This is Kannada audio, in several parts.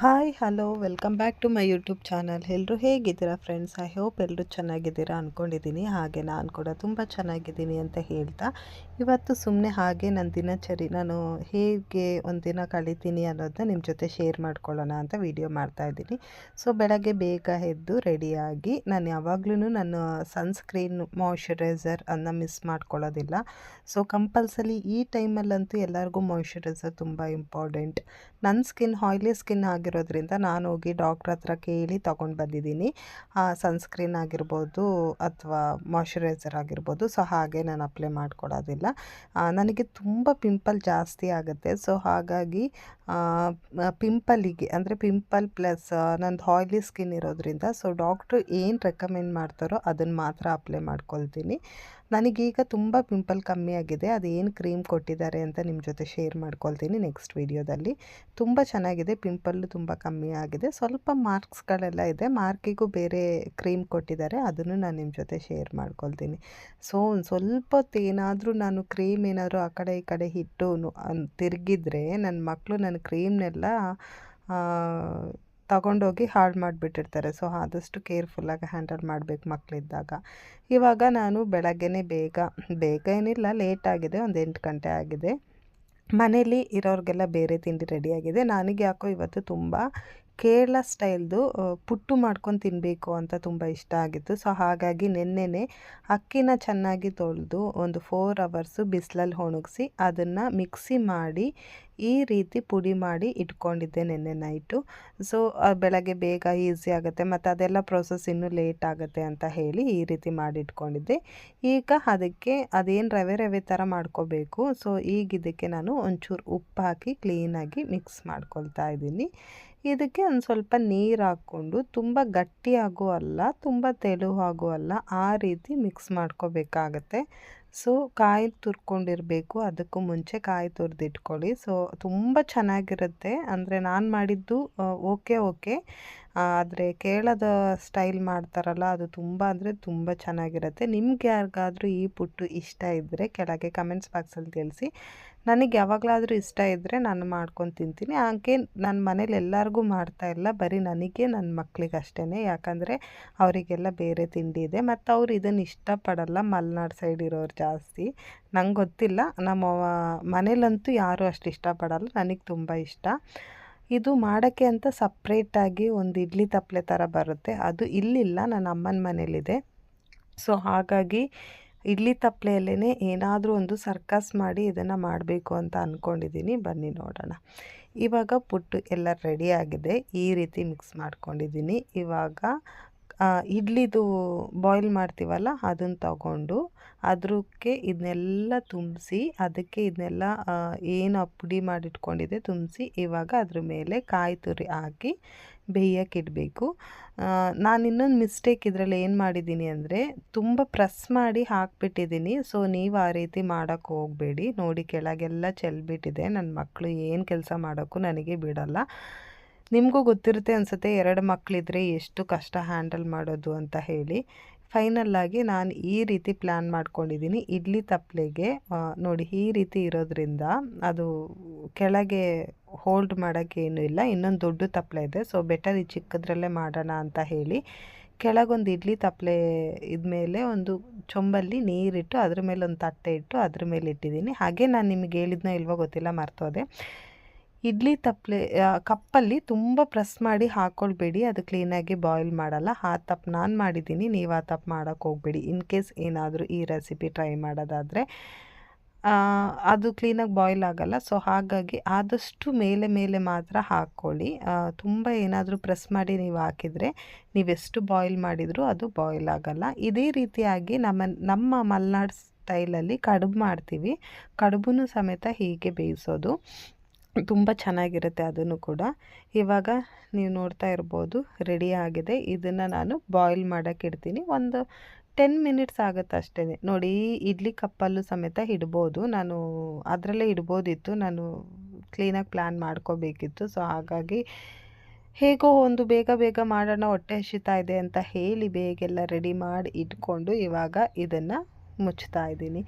Hi. Hi, hello, welcome back to my YouTube channel. ಎಲ್ಲರೂ ಹೇಗಿದ್ದೀರಾ ಫ್ರೆಂಡ್ಸ್? ಐ ಹೋಪ್ ಎಲ್ಲರೂ ಚೆನ್ನಾಗಿದ್ದೀರಾ ಅಂದ್ಕೊಂಡಿದ್ದೀನಿ ಹಾಗೆ ನಾನು ಕೂಡ ತುಂಬ ಚೆನ್ನಾಗಿದ್ದೀನಿ ಅಂತ ಹೇಳ್ತಾ. ಇವತ್ತು ಸುಮ್ಮನೆ ಹಾಗೆ ನನ್ನ ದಿನಚರಿ ನಾನು ಹೇಗೆ ಒಂದು ದಿನ ಕಳಿತೀನಿ ಅನ್ನೋದನ್ನ ನಿಮ್ಮ ಜೊತೆ ಶೇರ್ ಮಾಡ್ಕೊಳ್ಳೋಣ ಅಂತ ವಿಡಿಯೋ ಮಾಡ್ತಾಯಿದ್ದೀನಿ ಸೊ, ಬೆಳಗ್ಗೆ ಬೇಗ ಎದ್ದು ರೆಡಿಯಾಗಿ ನಾನು ಯಾವಾಗಲೂ ನಾನು ಸನ್ಸ್ಕ್ರೀನ್ ಮಾಯಿಶ್ಚರೈಸರ್ ಅನ್ನು ಮಿಸ್ ಮಾಡ್ಕೊಳ್ಳೋದಿಲ್ಲ. ಸೊ, ಕಂಪಲ್ಸರಿ ಈ ಟೈಮಲ್ಲಂತೂ ಎಲ್ಲರಿಗೂ ಮಾಯಿಶ್ಚರೈಸರ್ ತುಂಬ ಇಂಪಾರ್ಟೆಂಟ್. ನನ್ನ ಸ್ಕಿನ್, ಆಯ್ಲಿ ಸ್ಕಿನ್ ಆಗಿರೋದ್ರಿಂದ ನಾನು ಹೋಗಿ ಡಾಕ್ಟ್ರ್ ಹತ್ರ ಕೇಳಿ ತೊಗೊಂಡು ಬಂದಿದ್ದೀನಿ. ಸನ್ಸ್ಕ್ರೀನ್ ಆಗಿರ್ಬೋದು ಅಥವಾ ಮಾಯ್ಶ್ಚರೈಸರ್ ಆಗಿರ್ಬೋದು. ಸೊ, ಹಾಗೆ ನಾನು ಅಪ್ಲೈ ಮಾಡ್ಕೊಳ್ಳೋದಿಲ್ಲ ನನಗೆ ತುಂಬ ಪಿಂಪಲ್ ಜಾಸ್ತಿ ಆಗುತ್ತೆ. ಸೊ, ಹಾಗಾಗಿ ಪಿಂಪಲಿಗೆ, ಅಂದರೆ ಪಿಂಪಲ್ ಪ್ಲಸ್ ನಂದು ಆಯ್ಲಿ ಸ್ಕಿನ್ ಇರೋದ್ರಿಂದ ಸೊ, ಡಾಕ್ಟ್ರು ಏನು ರೆಕಮೆಂಡ್ ಮಾಡ್ತಾರೋ ಅದನ್ನು ಮಾತ್ರ ಅಪ್ಲೈ ಮಾಡ್ಕೊಳ್ತೀನಿ. ನನಗೀಗ ತುಂಬ ಪಿಂಪಲ್ ಕಮ್ಮಿ ಆಗಿದೆ ಅದೇನು ಕ್ರೀಮ್ ಕೊಟ್ಟಿದ್ದಾರೆ ಅಂತ ನಿಮ್ಮ ಜೊತೆ ಶೇರ್ ಮಾಡ್ಕೊಳ್ತೀನಿ ನೆಕ್ಸ್ಟ್ ವೀಡಿಯೋದಲ್ಲಿ. ತುಂಬ ಚೆನ್ನಾಗಿದೆ ಪಿಂಪಲ್ಲು ತುಂಬ ಕಮ್ಮಿ ಆಗಿದೆ ಸ್ವಲ್ಪ ಮಾರ್ಕ್ಸ್ಗಳೆಲ್ಲ ಇದೆ. ಮಾರ್ಕಿಗೂ ಬೇರೆ ಕ್ರೀಮ್ ಕೊಟ್ಟಿದ್ದಾರೆ. ಅದನ್ನು ನಾನು ನಿಮ್ಮ ಜೊತೆ ಶೇರ್ ಮಾಡ್ಕೊಳ್ತೀನಿ. ಸೊ ಒಂದು ಸ್ವಲ್ಪ ಏನಾದರೂ ನಾನು ಕ್ರೀಮ್ ಏನಾದರೂ ಆ ಕಡೆ ಈ ಕಡೆ ಹಿಟ್ಟು ತಿರುಗಿದ್ರೆ ನನ್ನ ಮಕ್ಕಳು ನನ್ನ ಕ್ರೀಮ್ನೆಲ್ಲ ತಗೊಂಡೋಗಿ ಹಾಳು ಮಾಡಿಬಿಟ್ಟಿರ್ತಾರೆ. ಸೊ, ಆದಷ್ಟು ಕೇರ್ಫುಲ್ಲಾಗಿ ಹ್ಯಾಂಡಲ್ ಮಾಡಬೇಕು ಮಕ್ಕಳಿದ್ದಾಗ ಇವಾಗ ನಾನು ಬೆಳಗ್ಗೆನೇ ಬೇಗ ಬೇಗ ಏನಿಲ್ಲ ಆಗಿದೆ, ಒಂದು ಎಂಟು ಗಂಟೆ ಆಗಿದೆ. ಮನೇಲಿ ಇರೋರಿಗೆಲ್ಲ ಬೇರೆ ತಿಂಡಿ ರೆಡಿಯಾಗಿದೆ ನನಗೆ ಯಾಕೋ ಇವತ್ತು ತುಂಬ ಕೇರಳ ಸ್ಟೈಲ್ದು ಪುಟ್ಟು ಮಾಡ್ಕೊಂಡು ತಿನ್ನಬೇಕು ಅಂತ ತುಂಬ ಇಷ್ಟ ಆಗಿತ್ತು. ಸೊ, ಹಾಗಾಗಿ ನೆನ್ನೆನೇ ಅಕ್ಕಿನ ಚೆನ್ನಾಗಿ ತೊಳೆದು ಒಂದು ಫೋರ್ ಅವರ್ಸು ಬಿಸಿಲಲ್ಲಿ ಒಣಗಿಸಿ ಅದನ್ನು ಮಿಕ್ಸಿ ಮಾಡಿ ಈ ರೀತಿ ಪುಡಿ ಮಾಡಿ ಇಟ್ಕೊಂಡಿದ್ದೆ ನೆನ್ನೆ ನೈಟು. ಸೊ ಬೆಳಗ್ಗೆ ಬೇಗ ಈಸಿ ಆಗುತ್ತೆ ಮತ್ತು ಅದೆಲ್ಲ ಪ್ರೊಸೆಸ್ ಇನ್ನೂ ಲೇಟ್ ಆಗುತ್ತೆ ಅಂತ ಹೇಳಿ ಈ ರೀತಿ ಮಾಡಿ ಇಟ್ಕೊಂಡಿದ್ದೆ. ಈಗ ಅದಕ್ಕೆ ಅದೇನು ರವೆ ರವೆ ಥರ ಮಾಡ್ಕೋಬೇಕು. ಸೊ, ಈಗ ಇದಕ್ಕೆ ನಾನು ಒಂಚೂರು ಉಪ್ಪು ಹಾಕಿ ಕ್ಲೀನಾಗಿ ಮಿಕ್ಸ್ ಮಾಡ್ಕೊಳ್ತಾ ಇದ್ದೀನಿ. ಇದಕ್ಕೆ ಒಂದು ಸ್ವಲ್ಪ ನೀರು ಹಾಕ್ಕೊಂಡು ತುಂಬ ಗಟ್ಟಿಯಾಗೂ ಅಲ್ಲ, ತುಂಬ ತೆಳುವಾಗೂ ಅಲ್ಲ, ಆ ರೀತಿ ಮಿಕ್ಸ್ ಮಾಡ್ಕೋಬೇಕಾಗತ್ತೆ. ಸೊ ಕಾಯಿ ತುರ್ಕೊಂಡಿರಬೇಕು, ಅದಕ್ಕೂ ಮುಂಚೆ ಕಾಯಿ ತುರಿದಿಟ್ಕೊಳ್ಳಿ. ಸೊ ತುಂಬ ಚೆನ್ನಾಗಿರುತ್ತೆ. ಅಂದರೆ ನಾನು ಮಾಡಿದ್ದು ಓಕೆ ಓಕೆ ಆದರೆ ಕೇಳದ ಸ್ಟೈಲ್ ಮಾಡ್ತಾರಲ್ಲ, ಅದು ತುಂಬ ಅಂದರೆ ತುಂಬ ಚೆನ್ನಾಗಿರುತ್ತೆ. ನಿಮ್ಗೆ ಯಾರಿಗಾದರೂ ಈ ಪುಟ್ಟು ಇಷ್ಟ ಇದ್ದರೆ ಕೆಳಗೆ ಕಮೆಂಟ್ಸ್ ಬಾಕ್ಸಲ್ಲಿ ತಿಳಿಸಿ. ನನಗೆ ಯಾವಾಗಲಾದರೂ ಇಷ್ಟ ಇದ್ದರೆ ನಾನು ಮಾಡ್ಕೊಂಡು ತಿಂತೀನಿ. ಹಾಗೆ ನನ್ನ ಮನೇಲಿ ಎಲ್ಲರಿಗೂ ಮಾಡ್ತಾಯಿಲ್ಲ ಬರೀ ನನಗೆ ನನ್ನ ಮಕ್ಳಿಗೆ ಅಷ್ಟೇ ಯಾಕಂದರೆ ಅವರಿಗೆಲ್ಲ ಬೇರೆ ತಿಂಡಿ ಇದೆ. ಮತ್ತು ಅವ್ರು ಇದನ್ನು ಇಷ್ಟಪಡಲ್ಲ. ಮಲೆನಾಡು ಸೈಡ್ ಇರೋರು ಜಾಸ್ತಿ. ನಂಗೆ ಗೊತ್ತಿಲ್ಲ. ನಮ್ಮ ಮನೇಲಂತೂ ಯಾರೂ ಅಷ್ಟು ಇಷ್ಟಪಡಲ್ಲ. ನನಗೆ ತುಂಬ ಇಷ್ಟ. ಇದು ಮಾಡೋಕ್ಕೆ ಅಂತ ಸಪ್ರೇಟಾಗಿ ಒಂದು ಇಡ್ಲಿ ತಪ್ಪಲೆ ಥರ ಬರುತ್ತೆ. ಅದು ಇಲ್ಲಿಲ್ಲ. ನನ್ನ ಅಮ್ಮನ ಮನೇಲಿದೆ. ಸೊ ಹಾಗಾಗಿ ಇಡ್ಲಿ ತಪ್ಪಲೆಯಲ್ಲೇ ಏನಾದರೂ ಒಂದು ಸರ್ಕಸ್ ಮಾಡಿ ಇದನ್ನು ಮಾಡಬೇಕು ಅಂತ ಅಂದ್ಕೊಂಡಿದ್ದೀನಿ ಬನ್ನಿ ನೋಡೋಣ. ಇವಾಗ ಪುಟ್ಟು ಎಲ್ಲ ರೆಡಿಯಾಗಿದೆ ಈ ರೀತಿ ಮಿಕ್ಸ್ ಮಾಡ್ಕೊಂಡಿದ್ದೀನಿ. ಇವಾಗ ಇಡ್ಲಿದು ಬಾಯ್ಲ್ ಮಾಡ್ತೀವಲ್ಲ ಅದನ್ನು ತಗೊಂಡು ಅದಕ್ಕೆ ಇದನ್ನೆಲ್ಲ ತುಂಬಿಸಿ, ಅದಕ್ಕೆ ಇದನ್ನೆಲ್ಲ ಏನು ಪುಡಿ ಮಾಡಿಟ್ಕೊಂಡಿದೆ ತುಂಬಿಸಿ ಇವಾಗ ಅದ್ರ ಮೇಲೆ ಕಾಯಿ ತುರಿ ಹಾಕಿ ಬೇಯೋಕ್ಕಿಡಬೇಕು ನಾನು ಇನ್ನೊಂದು ಮಿಸ್ಟೇಕ್ ಇದರಲ್ಲಿ ಏನು ಮಾಡಿದ್ದೀನಿ ಅಂದರೆ, ತುಂಬ ಪ್ರೆಸ್ ಮಾಡಿ ಹಾಕ್ಬಿಟ್ಟಿದ್ದೀನಿ. ಸೊ ನೀವು ಆ ರೀತಿ ಮಾಡೋಕ್ಕೆ ಹೋಗಬೇಡಿ. ನೋಡಿ ಕೆಳಗೆಲ್ಲ ಚೆಲ್ಬಿಟ್ಟಿದೆ. ನನ್ನ ಮಕ್ಕಳು ಏನು ಕೆಲಸ ಮಾಡೋಕ್ಕೂ ನನಗೆ ಬಿಡಲ್ಲ. ನಿಮಗೂ ಗೊತ್ತಿರುತ್ತೆ ಅನಿಸುತ್ತೆ ಎರಡು ಮಕ್ಕಳಿದ್ರೆ ಎಷ್ಟು ಕಷ್ಟ ಹ್ಯಾಂಡಲ್ ಮಾಡೋದು ಅಂತ ಹೇಳಿ. ಫೈನಲ್ಲಾಗಿ ನಾನು ಈ ರೀತಿ ಪ್ಲ್ಯಾನ್ ಮಾಡ್ಕೊಂಡಿದ್ದೀನಿ. ಇಡ್ಲಿ ತಪ್ಪಲೆಗೆ ನೋಡಿ ಈ ರೀತಿ ಇರೋದ್ರಿಂದ ಅದು ಕೆಳಗೆ ಹೋಲ್ಡ್ ಮಾಡೋಕ್ಕೆ ಏನೂ ಇಲ್ಲ. ಇನ್ನೊಂದು ದೊಡ್ಡ ತಪ್ಪಲೆ ಇದೆ. ಸೊ ಬೆಟರ್ ಈ ಚಿಕ್ಕದ್ರಲ್ಲೇ ಮಾಡೋಣ ಅಂತ ಹೇಳಿ ಕೆಳಗೊಂದು ಇಡ್ಲಿ ತಪ್ಪಲೆ ಇದ್ಮೇಲೆ ಒಂದು ಚೊಂಬಲ್ಲಿ ನೀರಿಟ್ಟು ಅದ್ರ ಮೇಲೆ ಒಂದು ತಟ್ಟೆ ಇಟ್ಟು ಅದ್ರ ಮೇಲೆ ಇಟ್ಟಿದ್ದೀನಿ. ಹಾಗೆ ನಾನು ನಿಮಗೆ ಹೇಳಿದ್ನೋ ಇಲ್ವೋ ಗೊತ್ತಿಲ್ಲ, ಮರ್ತೋದೆ. ಇಡ್ಲಿ ತಪ್ಪಲೆ ಕಪ್ಪಲ್ಲಿ ತುಂಬ ಪ್ರೆಸ್ ಮಾಡಿ ಹಾಕ್ಕೊಳ್ಬೇಡಿ ಅದು ಕ್ಲೀನಾಗಿ ಬಾಯ್ಲ್ ಮಾಡಲ್ಲ. ಆ ತಪ್ಪು ನಾನು ಮಾಡಿದ್ದೀನಿ. ನೀವು ಆ ತಪ್ಪು ಮಾಡೋಕ್ಕೆ ಹೋಗಬೇಡಿ. ಇನ್ ಕೇಸ್ ಏನಾದರೂ ಈ ರೆಸಿಪಿ ಟ್ರೈ ಮಾಡೋದಾದರೆ ಅದು ಕ್ಲೀನಾಗಿ ಬಾಯ್ಲ್ ಆಗಲ್ಲ. ಸೊ ಹಾಗಾಗಿ ಆದಷ್ಟು ಮೇಲೆ ಮೇಲೆ ಮಾತ್ರ ಹಾಕ್ಕೊಳ್ಳಿ. ತುಂಬ ಏನಾದರೂ ಪ್ರೆಸ್ ಮಾಡಿ ನೀವು ಹಾಕಿದರೆ ನೀವೆಷ್ಟು ಬಾಯ್ಲ್ ಮಾಡಿದರೂ ಅದು ಬಾಯ್ಲ್ ಆಗೋಲ್ಲ. ಇದೇ ರೀತಿಯಾಗಿ ನಮ್ಮ ನಮ್ಮ ಮಲ್ನಾಡ್ ಸ್ಟೈಲಲ್ಲಿ ಕಡುಬು ಮಾಡ್ತೀವಿ. ಕಡುಬು ಸಮೇತ ಹೀಗೆ ಬೇಯಿಸೋದು. ತುಂಬ ಚೆನ್ನಾಗಿರುತ್ತೆ ಅದನ್ನು ಕೂಡ. ಇವಾಗ ನೀವು ನೋಡ್ತಾ ಇರ್ಬೋದು, ರೆಡಿ ಆಗಿದೆ. ಇದನ್ನು ನಾನು ಬಾಯ್ಲ್ ಮಾಡೋಕ್ಕೆ ಇಡ್ತೀನಿ. ಒಂದು ಟೆನ್ ಮಿನಿಟ್ಸ್ ಆಗುತ್ತೆ ಅಷ್ಟೇ. ನೋಡಿ, ಇಡ್ಲಿ ಕಪ್ಪಲ್ಲೂ ಸಮೇತ ಇಡ್ಬೋದು. ನಾನು ಅದರಲ್ಲೇ ಇಡ್ಬೋದಿತ್ತು. ನಾನು ಕ್ಲೀನಾಗಿ ಪ್ಲ್ಯಾನ್ ಮಾಡ್ಕೋಬೇಕಿತ್ತು. ಸೊ, ಹಾಗಾಗಿ ಹೇಗೋ ಒಂದು ಬೇಗ ಬೇಗ ಮಾಡೋಣ, ಹೊಟ್ಟೆ ಹಸಿತಾ ಇದೆ ಅಂತ ಹೇಳಿ ಬೇಗೆಲ್ಲ ರೆಡಿ ಮಾಡಿ ಇಟ್ಕೊಂಡು ಇವಾಗ ಇದನ್ನು ಮುಚ್ತಾ ಇದ್ದೀನಿ.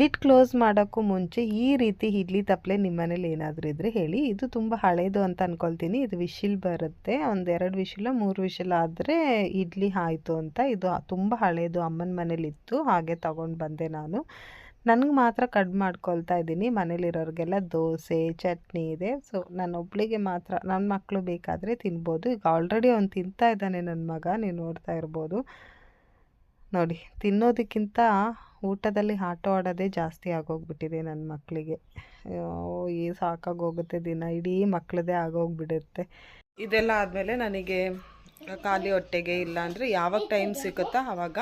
ಲಿಡ್ ಕ್ಲೋಸ್ ಮಾಡೋಕ್ಕೂ ಮುಂಚೆ ಈ ರೀತಿ ಇಡ್ಲಿ ತಪ್ಪಲೆ ನಿಮ್ಮ ಮನೇಲಿ ಏನಾದರೂ ಇದ್ದರೆ ಹೇಳಿ. ಇದು ತುಂಬ ಹಳೇದು ಅಂತ ಅಂದ್ಕೊಳ್ತೀನಿ ಇದು ವಿಶಿಲ್ ಬರುತ್ತೆ. ಒಂದೆರಡು ವಿಶಿಲ, ಮೂರು ವಿಶಿಲ್ ಆದರೆ ಇಡ್ಲಿ ಆಯಿತು ಅಂತ ಇದು ತುಂಬ ಹಳೇದು. ಅಮ್ಮನ ಮನೇಲಿತ್ತು. ಹಾಗೆ ತಗೊಂಡು ಬಂದೆ ನಾನು. ನನಗೆ ಮಾತ್ರ ಕಡ್ಮೆ ಮಾಡ್ಕೊಳ್ತಾ ಇದ್ದೀನಿ. ಮನೇಲಿರೋರಿಗೆಲ್ಲ ದೋಸೆ, ಚಟ್ನಿ ಇದೆ. ಸೊ ನನ್ನೊಬ್ಳಿಗೆ ಮಾತ್ರ ನನ್ನ ಮಕ್ಕಳು ಬೇಕಾದರೆ ತಿನ್ಬೋದು. ಈಗ ಆಲ್ರೆಡಿ ಅವ್ನು ತಿಂತಾ ಇದ್ದಾನೆ ನನ್ನ ಮಗ. ನೀವು ನೋಡ್ತಾ ಇರ್ಬೋದು. ನೋಡಿ, ತಿನ್ನೋದಕ್ಕಿಂತ ಊಟದಲ್ಲಿ ಆಟ ಆಡೋದೇ ಜಾಸ್ತಿ ಆಗೋಗ್ಬಿಟ್ಟಿದೆ ನನ್ನ ಮಕ್ಕಳಿಗೆ ಈ ಸಾಕಾಗೋಗುತ್ತೆ ದಿನ, ಇಡೀ ಮಕ್ಕಳದೇ ಆಗೋಗ್ಬಿಡುತ್ತೆ. ಇದೆಲ್ಲ ಆದಮೇಲೆ ನನಗೆ ಖಾಲಿ ಹೊಟ್ಟೆಗೆ ಇಲ್ಲ ಅಂದರೆ ಯಾವಾಗ ಟೈಮ್ ಸಿಗುತ್ತೋ ಆವಾಗ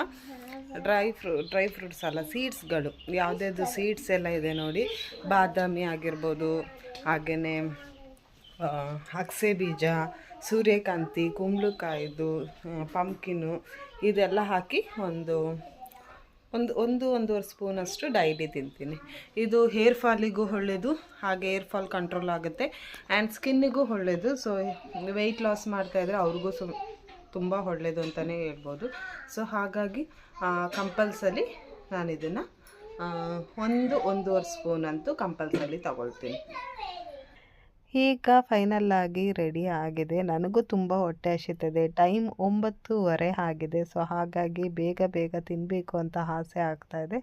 ಡ್ರೈ ಫ್ರೂ ಡ್ರೈ ಫ್ರೂಟ್ಸ್ ಅಲ್ಲ ಸೀಡ್ಸ್ಗಳು ಯಾವುದ್ಯಾವುದು ಸೀಡ್ಸ್ ಎಲ್ಲ ಇದೆ ನೋಡಿ. ಬಾದಾಮಿ ಆಗಿರ್ಬೋದು ಹಾಗೆಯೇ ಅಗಸೆ ಬೀಜ, ಸೂರ್ಯಕಾಂತಿ, ಕುಂಬಳಕಾಯಿದು ಪಂಪ್ಕಿನ್ನು ಇದೆಲ್ಲ ಹಾಕಿ ಒಂದು ಒಂದು ಒಂದು, ಒಂದೂವರೆ ಸ್ಪೂನಷ್ಟು ಡೈಲಿ ತಿಂತೀನಿ. ಇದು ಹೇರ್ ಫಾಲಿಗೂ ಒಳ್ಳೆಯದು ಹಾಗೆ ಹೇರ್ ಫಾಲ್ ಕಂಟ್ರೋಲ್ ಆಗುತ್ತೆ. ಆ್ಯಂಡ್ ಸ್ಕಿನ್ನಿಗೂ ಒಳ್ಳೆಯದು ಸೊ ವೆಯ್ಟ್ ಲಾಸ್ ಮಾಡ್ತಾಯಿದ್ರೆ ಅವ್ರಿಗೂ ಸು, ತುಂಬ ಒಳ್ಳೆಯದು ಅಂತಲೇ ಹೇಳ್ಬೋದು. ಸೊ ಹಾಗಾಗಿ ಕಂಪಲ್ಸರಿ ನಾನು ಇದನ್ನು ಒಂದು, ಒಂದೂವರೆ ಸ್ಪೂನ್ ಅಂತೂ ಕಂಪಲ್ಸರಿ ತಗೊಳ್ತೀನಿ. ಈಗ ಫೈನಲ್ ಆಗಿ ರೆಡಿ ಆಗಿದೆ. ನನಗೂ ತುಂಬ ಹೊಟ್ಟೆ ಹಸಿತದೆ. ಟೈಮ್ ಒಂಬತ್ತುವರೆ ಆಗಿದೆ. ಸೊ, ಹಾಗಾಗಿ ಬೇಗ ಬೇಗ ತಿನ್ನಬೇಕು ಅಂತ ಆಸೆ ಆಗ್ತಾಯಿದೆ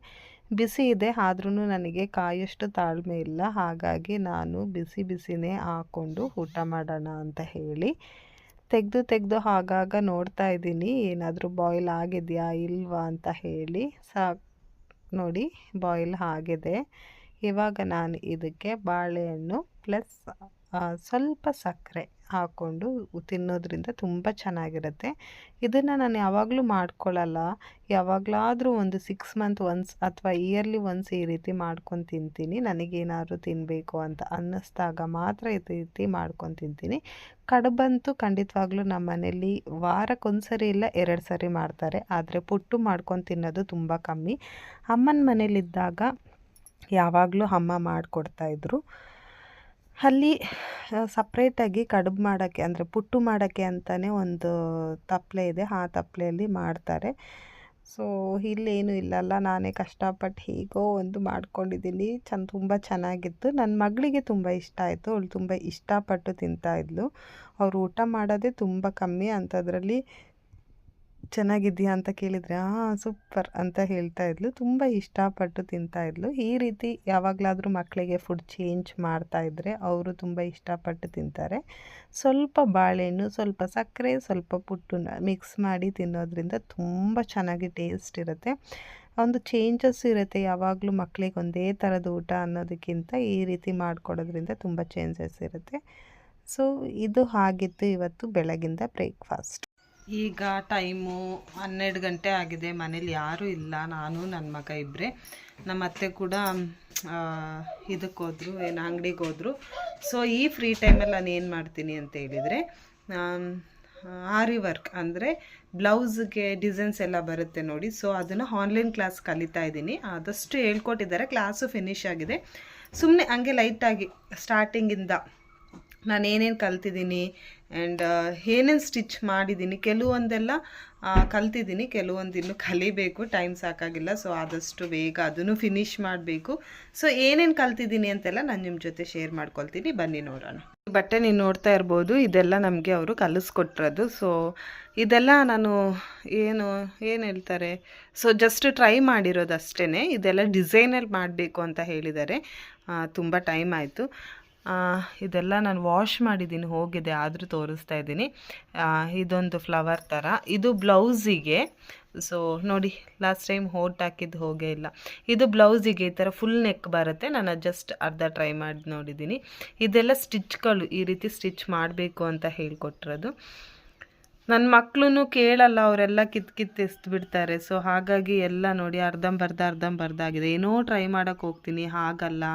ಬಿಸಿ ಇದೆ. ಆದ್ರೂ ನನಗೆ ಕಾಯಷ್ಟು ತಾಳ್ಮೆ ಇಲ್ಲ. ಹಾಗಾಗಿ ನಾನು ಬಿಸಿ ಬಿಸಿನೇ ಹಾಕ್ಕೊಂಡು ಊಟ ಮಾಡೋಣ ಅಂತ ಹೇಳಿ ತೆಗೆದು ತೆಗೆದು ಆಗಾಗ ನೋಡ್ತಾ ಇದ್ದೀನಿ. ಏನಾದರೂ ಬಾಯ್ಲ್ ಆಗಿದೆಯಾ, ಇಲ್ವಾ ಅಂತ ಹೇಳಿ ಸಾ, ನೋಡಿ ಬಾಯ್ಲ್ ಆಗಿದೆ. ಇವಾಗ ನಾನು ಇದಕ್ಕೆ ಬಾಳೆಹಣ್ಣು ಪ್ಲಸ್ ಸ್ವಲ್ಪ ಸಕ್ಕರೆ ಹಾಕ್ಕೊಂಡು ತಿನ್ನೋದ್ರಿಂದ ತುಂಬ ಚೆನ್ನಾಗಿರುತ್ತೆ. ಇದನ್ನು ನಾನು ಯಾವಾಗಲೂ ಮಾಡ್ಕೊಳ್ಳಲ್ಲ ಯಾವಾಗಲಾದರೂ ಒಂದು ಸಿಕ್ಸ್ ಮಂತ್ ಒನ್ಸ್ ಅಥವಾ ಇಯರ್ಲಿ ಒನ್ಸ್ ಈ ರೀತಿ ಮಾಡ್ಕೊಂಡು ತಿಂತೀನಿ. ನನಗೇನಾದ್ರೂ ತಿನ್ನಬೇಕು ಅಂತ ಅನ್ನಿಸ್ದಾಗ ಮಾತ್ರ ಈ ರೀತಿ ಮಾಡ್ಕೊಂಡು ತಿಂತೀನಿ. ಕಡುಬಂತೂ ಖಂಡಿತವಾಗ್ಲೂ ನಮ್ಮ ಮನೇಲಿ ವಾರಕ್ಕೊಂದ್ಸರಿ ಇಲ್ಲ ಎರಡು ಸರಿ ಮಾಡ್ತಾರೆ. ಆದರೆ ಪುಟ್ಟು ಮಾಡ್ಕೊಂಡು ತಿನ್ನೋದು ತುಂಬ ಕಮ್ಮಿ. ಅಮ್ಮನ ಮನೇಲಿದ್ದಾಗ ಯಾವಾಗಲೂ ಅಮ್ಮ ಮಾಡಿಕೊಡ್ತಾಯಿದ್ರು ಅಲ್ಲಿ ಸಪ್ರೇಟಾಗಿ ಕಡುಬು ಮಾಡೋಕ್ಕೆ, ಅಂದರೆ ಪುಟ್ಟು ಮಾಡೋಕ್ಕೆ ಅಂತಲೇ ಒಂದು ತಪ್ಪಲೆ ಇದೆ. ಆ ತಪ್ಪಲೆಯಲ್ಲಿ ಮಾಡ್ತಾರೆ. ಸೊ ಇಲ್ಲೇನು ಇಲ್ಲಲ್ಲ. ನಾನೇ ಕಷ್ಟಪಟ್ಟು ಹೀಗೋ ಒಂದು ಮಾಡ್ಕೊಂಡಿದ್ದೀನಿ. ಚೆನ್ನ ತುಂಬ ಚೆನ್ನಾಗಿತ್ತು. ನನ್ನ ಮಗಳಿಗೆ ತುಂಬ ಇಷ್ಟ ಆಯಿತು. ಅವಳು ತುಂಬ ಇಷ್ಟಪಟ್ಟು ತಿಂತಾಯಿದ್ಲು ಅವ್ರು ಊಟ ಮಾಡೋದೇ ತುಂಬ ಕಮ್ಮಿ. ಅಂಥದ್ರಲ್ಲಿ ಚೆನ್ನಾಗಿದೆಯಾ ಅಂತ ಕೇಳಿದರೆ ಹಾಂ ಸೂಪರ್ ಅಂತ ಹೇಳ್ತಾ ಇದ್ಲು. ತುಂಬ ಇಷ್ಟಪಟ್ಟು ತಿಂತಾಯಿದ್ಲು ಈ ರೀತಿ ಯಾವಾಗಲಾದರೂ ಮಕ್ಕಳಿಗೆ ಫುಡ್ ಚೇಂಜ್ ಮಾಡ್ತಾಯಿದ್ರೆ ಅವರು ತುಂಬ ಇಷ್ಟಪಟ್ಟು ತಿಂತಾರೆ. ಸ್ವಲ್ಪ ಬಾಳೆಹಣ್ಣು, ಸ್ವಲ್ಪ ಸಕ್ಕರೆ, ಸ್ವಲ್ಪ ಪುಟ್ಟನ್ನ ಮಿಕ್ಸ್ ಮಾಡಿ ತಿನ್ನೋದ್ರಿಂದ ತುಂಬ ಚೆನ್ನಾಗಿ ಟೇಸ್ಟ್ ಇರುತ್ತೆ. ಒಂದು ಚೇಂಜಸ್ ಇರುತ್ತೆ ಯಾವಾಗಲೂ ಮಕ್ಕಳಿಗೆ ಒಂದೇ ಥರದ ಊಟ ಅನ್ನೋದಕ್ಕಿಂತ ಈ ರೀತಿ ಮಾಡಿಕೊಡೋದ್ರಿಂದ ತುಂಬ ಚೇಂಜಸ್ ಇರುತ್ತೆ. ಸೊ ಇದು ಆಗಿತ್ತು ಇವತ್ತು ಬೆಳಗಿಂದ ಬ್ರೇಕ್ಫಾಸ್ಟ್ ಈಗ ಟೈಮು ಹನ್ನೆರಡು ಗಂಟೆ ಆಗಿದೆ, ಮನೇಲಿ ಯಾರೂ ಇಲ್ಲ, ನಾನು ನನ್ನ ಮಗ ಇಬ್ಬರೇ ನಮ್ಮ ಅತ್ತೆ ಕೂಡ ಇದಕ್ಕೆ ಹೋದ್ರು, ಏನು ಅಂಗಡಿಗೆ ಹೋದರು. ಸೊ ಈ ಫ್ರೀ ಟೈಮಲ್ಲಿ ನಾನು ಏನು ಮಾಡ್ತೀನಿ ಅಂತ ಹೇಳಿದರೆ ಆರಿ ವರ್ಕ್ ಅಂದರೆ ಬ್ಲೌಸ್ಗೆ ಡಿಸೈನ್ಸ್ ಎಲ್ಲ ಬರುತ್ತೆ ನೋಡಿ. ಸೊ ಅದನ್ನು ಆನ್ಲೈನ್ ಕ್ಲಾಸ್ ಕಲಿತಾ ಇದ್ದೀನಿ. ಆದಷ್ಟು ಹೇಳ್ಕೊಟ್ಟಿದ್ದಾರೆ ಕ್ಲಾಸು ಫಿನಿಶ್ ಆಗಿದೆ. ಸುಮ್ಮನೆ ಹಂಗೆ ಲೈಟಾಗಿ ಸ್ಟಾರ್ಟಿಂಗಿಂದ ನಾನು ಏನೇನು ಕಲ್ತಿದ್ದೀನಿ ಆ್ಯಂಡ್ ಏನೇನು ಸ್ಟಿಚ್ ಮಾಡಿದ್ದೀನಿ, ಕೆಲವೊಂದೆಲ್ಲ ಕಲ್ತಿದ್ದೀನಿ, ಕೆಲವೊಂದು ಇನ್ನೂ ಕಲಿಬೇಕು ಟೈಮ್ ಸಾಕಾಗಿಲ್ಲ ಸೊ ಆದಷ್ಟು ಬೇಗ ಅದನ್ನು ಫಿನಿಶ್ ಮಾಡಬೇಕು. ಸೊ ಏನೇನು ಕಲ್ತಿದ್ದೀನಿ ಅಂತೆಲ್ಲ ನಾನು ನಿಮ್ಮ ಜೊತೆ ಶೇರ್ ಮಾಡ್ಕೊಳ್ತೀನಿ, ಬನ್ನಿ ನೋಡೋಣ. ಬಟ್ಟೆ ನೀನು ನೋಡ್ತಾ ಇರ್ಬೋದು, ಇದೆಲ್ಲ ನಮಗೆ ಅವರು ಕಲಿಸ್ಕೊಟ್ರದು ಸೊ ಇದೆಲ್ಲ ನಾನು ಏನು ಏನು ಹೇಳ್ತಾರೆ ಸೊ ಜಸ್ಟ್ ಟ್ರೈ ಮಾಡಿರೋದು ಅಷ್ಟೇ ಇದೆಲ್ಲ ಡಿಸೈನಲ್ಲಿ ಮಾಡಬೇಕು ಅಂತ ಹೇಳಿದ್ದಾರೆ. ತುಂಬ ಟೈಮ್ ಆಯಿತು. ಇದೆಲ್ಲ ನಾನು ವಾಶ್ ಮಾಡಿದ್ದೀನಿ ಹೋಗಿದೆ, ಆದರೂ ತೋರಿಸ್ತಾ ಇದ್ದೀನಿ. ಇದೊಂದು ಫ್ಲವರ್ ಥರ ಇದು ಬ್ಲೌಸಿಗೆ. ಸೊ ನೋಡಿ ಲಾಸ್ಟ್ ಟೈಮ್ ಹೋಟ್ ಹಾಕಿದ್ದು ಹೋಗೇ ಇಲ್ಲ. ಇದು ಬ್ಲೌಸಿಗೆ ಈ ಥರ ಫುಲ್ ನೆಕ್ ಬರುತ್ತೆ. ನಾನು ಜಸ್ಟ್ ಅರ್ಧ ಟ್ರೈ ಮಾಡಿ ನೋಡಿದ್ದೀನಿ ಇದೆಲ್ಲ ಸ್ಟಿಚ್ಗಳು, ಈ ರೀತಿ ಸ್ಟಿಚ್ ಮಾಡಬೇಕು ಅಂತ ಹೇಳ್ಕೊಟ್ಟಿರೋದು ನನ್ನ ಮಕ್ಕಳು ಕೇಳಲ್ಲ, ಅವರೆಲ್ಲ ಕಿತ್ ಕಿತ್ತು ಎಸ್ದು ಬಿಡ್ತಾರೆ ಸೊ ಹಾಗಾಗಿ ಎಲ್ಲ ನೋಡಿ, ಅರ್ಧಂಬರ್ಧ ಅರ್ಧಂಬರ್ಧ ಆಗಿದೆ. ಏನೋ ಟ್ರೈ ಮಾಡೋಕ್ಕೆ ಹೋಗ್ತೀನಿ, ಹಾಗಲ್ಲ.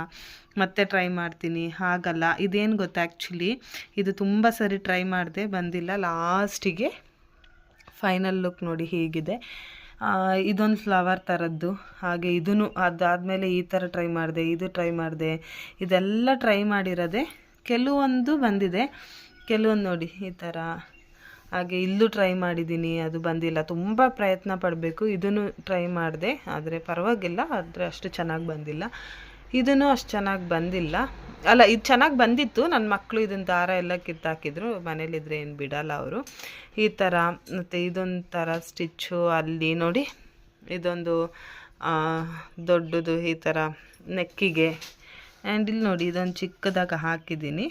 ಮತ್ತೆ ಟ್ರೈ ಮಾಡ್ತೀನಿ. ಹಾಗಲ್ಲ. ಇದೇನು ಗೊತ್ತಾ ಆ್ಯಕ್ಚುಲಿ ಇದು ತುಂಬ ಸರಿ ಟ್ರೈ ಮಾಡಿದೆ, ಬಂದಿಲ್ಲ. ಲಾಸ್ಟಿಗೆ ಫೈನಲ್ ಲುಕ್ ನೋಡಿ ಹೀಗಿದೆ. ಇದೊಂದು ಫ್ಲವರ್ ಥರದ್ದು ಹಾಗೆ ಇದೂ ಅದಾದಮೇಲೆ ಈ ಥರ ಟ್ರೈ ಮಾಡಿದೆ, ಇದು ಟ್ರೈ ಮಾಡಿದೆ. ಇದೆಲ್ಲ ಟ್ರೈ ಮಾಡಿರೋದೆ ಕೆಲವೊಂದು ಬಂದಿದೆ. ಕೆಲವೊಂದು ನೋಡಿ, ಈ ಥರ ಹಾಗೆ ಇಲ್ಲೂ ಟ್ರೈ ಮಾಡಿದ್ದೀನಿ, ಅದು ಬಂದಿಲ್ಲ. ತುಂಬ ಪ್ರಯತ್ನ ಪಡಬೇಕು. ಇದನ್ನು ಟ್ರೈ ಮಾಡಿದೆ, ಆದರೆ ಪರವಾಗಿಲ್ಲ. ಆದರೆ ಅಷ್ಟು ಚೆನ್ನಾಗಿ ಬಂದಿಲ್ಲ. ಇದನ್ನು ಅಷ್ಟು ಚೆನ್ನಾಗಿ ಬಂದಿಲ್ಲ. ಅಲ್ಲ, ಇದು ಚೆನ್ನಾಗಿ ಬಂದಿತ್ತು. ನನ್ನ ಮಕ್ಕಳು ಇದನ್ನು ದಾರ ಎಲ್ಲ ಕಿತ್ತಾಕಿದ್ರು. ಮನೇಲಿದ್ರೆ ಏನು ಬಿಡಲ್ಲ ಅವರು. ಈ ಥರ ಮತ್ತು ಇದೊಂದು ಥರ ಸ್ಟಿಚ್ಚು ಅಲ್ಲಿ ನೋಡಿ, ಇದೊಂದು ದೊಡ್ಡದು ಈ ಥರ ನೆಕ್ಕಿಗೆ. ಆ್ಯಂಡ್ ಇಲ್ಲಿ ನೋಡಿ, ಇದೊಂದು ಚಿಕ್ಕದಾಗ ಹಾಕಿದ್ದೀನಿ.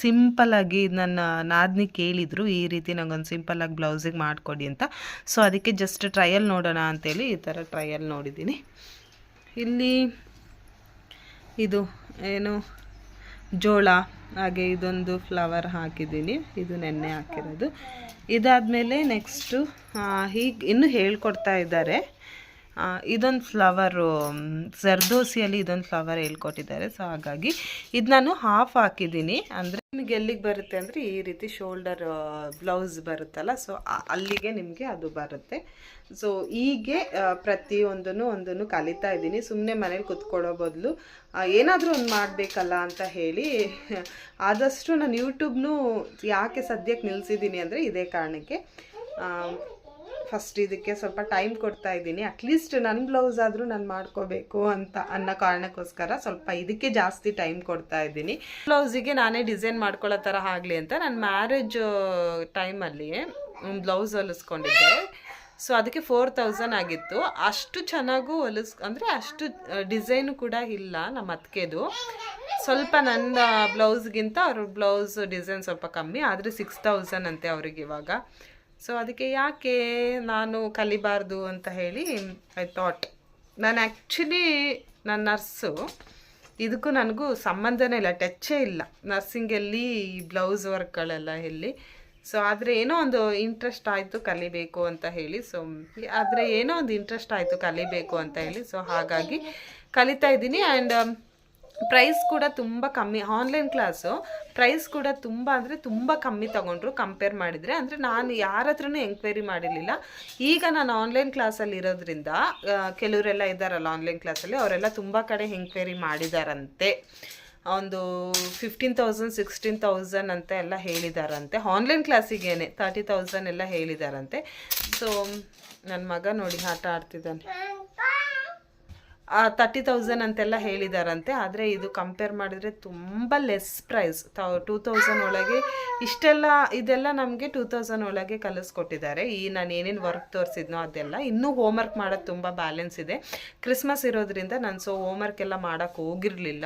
ಸಿಂಪಲಾಗಿ ನನ್ನ ನಾದ್ನಿ ಕೇಳಿದರು, ಈ ರೀತಿ ನಂಗೊಂದು ಸಿಂಪಲಾಗಿ ಬ್ಲೌಸಿಗೆ ಮಾಡಿಕೊಡಿ ಅಂತ. ಸೊ ಅದಕ್ಕೆ ಜಸ್ಟ್ ಟ್ರಯಲ್ ನೋಡೋಣ ಅಂತೇಳಿ ಈ ಥರ ಟ್ರಯಲ್ ನೋಡಿದ್ದೀನಿ. ಇಲ್ಲಿ ಇದು ಏನು ಜೋಳ, ಹಾಗೆ ಇದೊಂದು ಫ್ಲವರ್ ಹಾಕಿದ್ದೀನಿ. ಇದು ನೆನ್ನೆ ಹಾಕಿರೋದು. ಇದಾದಮೇಲೆ ನೆಕ್ಸ್ಟು ಹೀಗೆ ಇನ್ನೂ ಹೇಳ್ಕೊಡ್ತಾ ಇದ್ದಾರೆ. ಇದೊಂದು ಫ್ಲವರು ಜರ್ದೋಸಿಯಲ್ಲಿ ಇದೊಂದು ಫ್ಲವರ್ ಹೇಳ್ಕೊಟ್ಟಿದ್ದಾರೆ. ಸೊ ಹಾಗಾಗಿ ಇದು ನಾನು ಹಾಫ್ ಹಾಕಿದ್ದೀನಿ. ಅಂದರೆ ನಿಮಗೆ ಎಲ್ಲಿಗೆ ಬರುತ್ತೆ ಅಂದರೆ ಈ ರೀತಿ ಶೋಲ್ಡರ್ ಬ್ಲೌಸ್ ಬರುತ್ತಲ್ಲ ಸೊ ಅಲ್ಲಿಗೆ ನಿಮಗೆ ಅದು ಬರುತ್ತೆ. ಸೊ ಹೀಗೆ ಪ್ರತಿಯೊಂದನ್ನು ಒಂದನ್ನು ಕಲಿತಾ ಇದ್ದೀನಿ. ಸುಮ್ಮನೆ ಮನೇಲಿ ಕುತ್ಕೊಳ್ಳೋ ಬದಲು ಏನಾದರೂ ಒಂದು ಮಾಡಬೇಕಲ್ಲ ಅಂತ ಹೇಳಿ, ಆದಷ್ಟು ನಾನು ಯೂಟ್ಯೂಬ್ನೂ ಯಾಕೆ ಸದ್ಯಕ್ಕೆ ನಿಲ್ಲಿಸಿದ್ದೀನಿ ಅಂದರೆ ಇದೇ ಕಾರಣಕ್ಕೆ ಫಸ್ಟ್ ಇದಕ್ಕೆ ಸ್ವಲ್ಪ ಟೈಮ್ ಕೊಡ್ತಾ ಇದ್ದೀನಿ. ಅಟ್ಲೀಸ್ಟ್ ನನ್ನ ಬ್ಲೌಸ್ ಆದರೂ ನಾನು ಮಾಡ್ಕೋಬೇಕು ಅಂತ ಅನ್ನೋ ಕಾರಣಕ್ಕೋಸ್ಕರ ಸ್ವಲ್ಪ ಇದಕ್ಕೆ ಜಾಸ್ತಿ ಟೈಮ್ ಕೊಡ್ತಾ ಇದ್ದೀನಿ. ಬ್ಲೌಸಿಗೆ ನಾನೇ ಡಿಸೈನ್ ಮಾಡ್ಕೊಳ್ಳೋ ಥರ ಆಗಲಿ ಅಂತ ನಾನು ಮ್ಯಾರೇಜ್ ಟೈಮಲ್ಲಿ ಬ್ಲೌಸ್ ಹೊಲಿಸ್ಕೊಂಡಿದ್ದೆ. ಸೊ ಅದಕ್ಕೆ ಫೋರ್ ತೌಸಂಡ್ ಆಗಿತ್ತು. ಅಷ್ಟು ಚೆನ್ನಾಗೂ ಹೊಲಿಸ್, ಅಂದರೆ ಅಷ್ಟು ಡಿಸೈನು ಕೂಡ ಇಲ್ಲ ನಮ್ಮ ಅತ್ತಿಗೆದು. ಸ್ವಲ್ಪ ನನ್ನ ಬ್ಲೌಸ್ಗಿಂತ ಅವ್ರ ಬ್ಲೌಸ್ ಡಿಸೈನ್ ಸ್ವಲ್ಪ ಕಮ್ಮಿ, ಆದರೆ ಸಿಕ್ಸ್ ತೌಸಂಡ್ ಅಂತೆ ಅವ್ರಿಗೆ ಇವಾಗ. ಸೊ ಅದಕ್ಕೆ ಯಾಕೆ ನಾನು ಕಲಿಬಾರ್ದು ಅಂತ ಹೇಳಿ ಐ ಥಾಟ್ ನಾನು ಆ್ಯಕ್ಚುಲಿ ನನ್ನ ನರ್ಸು ಇದಕ್ಕೂ ನನಗೂ ಸಂಬಂಧನೇ ಇಲ್ಲ ಟಚ್ಚೇ ಇಲ್ಲ. ನರ್ಸಿಂಗಲ್ಲಿ ಈ ಬ್ಲೌಸ್ ವರ್ಕ್ಗಳೆಲ್ಲ ಇಲ್ಲಿ. ಸೊ ಆದರೆ ಏನೋ ಒಂದು ಇಂಟ್ರೆಸ್ಟ್ ಆಯಿತು ಕಲಿಬೇಕು ಅಂತ ಹೇಳಿ. ಸೊ ಆದರೆ ಏನೋ ಒಂದು ಇಂಟ್ರೆಸ್ಟ್ ಆಯಿತು ಕಲಿಬೇಕು ಅಂತ ಹೇಳಿ. ಸೊ ಹಾಗಾಗಿ ಕಲಿತಾ ಇದ್ದೀನಿ. ಆ್ಯಂಡ್ ಪ್ರೈಸ್ ಕೂಡ ತುಂಬ ಕಮ್ಮಿ, ಆನ್ಲೈನ್ ಕ್ಲಾಸು ಪ್ರೈಸ್ ಕೂಡ ತುಂಬ ಅಂದರೆ ತುಂಬ ಕಮ್ಮಿ ತೊಗೊಂಡ್ರು ಕಂಪೇರ್ ಮಾಡಿದರೆ, ಅಂದರೆ ನಾನು ಯಾರ ಹತ್ರನೂ ಎಂಕ್ವೈರಿ ಮಾಡಿರಲಿಲ್ಲ. ಈಗ ನಾನು ಆನ್ಲೈನ್ ಕ್ಲಾಸಲ್ಲಿ ಇರೋದ್ರಿಂದ ಕೆಲವರೆಲ್ಲ ಇದ್ದಾರಲ್ಲ ಆನ್ಲೈನ್ ಕ್ಲಾಸಲ್ಲಿ ಅವರೆಲ್ಲ ತುಂಬ ಕಡೆ ಎಂಕ್ವೈರಿ ಮಾಡಿದಾರಂತೆ. ಒಂದು ಫಿಫ್ಟೀನ್ ತೌಸಂಡ್ ಸಿಕ್ಸ್ಟೀನ್ ತೌಸಂಡ್ ಅಂತ ಎಲ್ಲ ಹೇಳಿದಾರಂತೆ. ಆನ್ಲೈನ್ ಕ್ಲಾಸಿಗೇನೆ ತರ್ಟಿ ತೌಸಂಡ್ ಎಲ್ಲ ಹೇಳಿದಾರಂತೆ. ಸೊ ನನ್ನ ಮಗ ನೋಡಿ ಆಟ ಆಡ್ತಿದ್ದಾನೆ. ತರ್ಟಿ ತೌಸಂಡ್ ಅಂತೆಲ್ಲ ಹೇಳಿದಾರಂತೆ. ಆದರೆ ಇದು ಕಂಪೇರ್ ಮಾಡಿದರೆ ತುಂಬ ಲೆಸ್ ಪ್ರೈಸ್ ತಾವು ಟೂ ತೌಸಂಡ್ ಒಳಗೆ ಇಷ್ಟೆಲ್ಲ, ಇದೆಲ್ಲ ನಮಗೆ ಟೂ ತೌಸಂಡ್ ಒಳಗೆ ಕಲಿಸ್ಕೊಟ್ಟಿದ್ದಾರೆ. ಈ ನಾನು ಏನೇನು ವರ್ಕ್ ತೋರಿಸಿದ್ನೋ ಅದೆಲ್ಲ. ಇನ್ನೂ ಹೋಮ್ವರ್ಕ್ ಮಾಡೋದು ತುಂಬ ಬ್ಯಾಲೆನ್ಸ್ ಇದೆ. ಕ್ರಿಸ್ಮಸ್ ಇರೋದ್ರಿಂದ ನಾನು ಸೊ ಹೋಮ್ವರ್ಕ್ ಎಲ್ಲ ಮಾಡೋಕ್ಕೆ ಹೋಗಿರಲಿಲ್ಲ.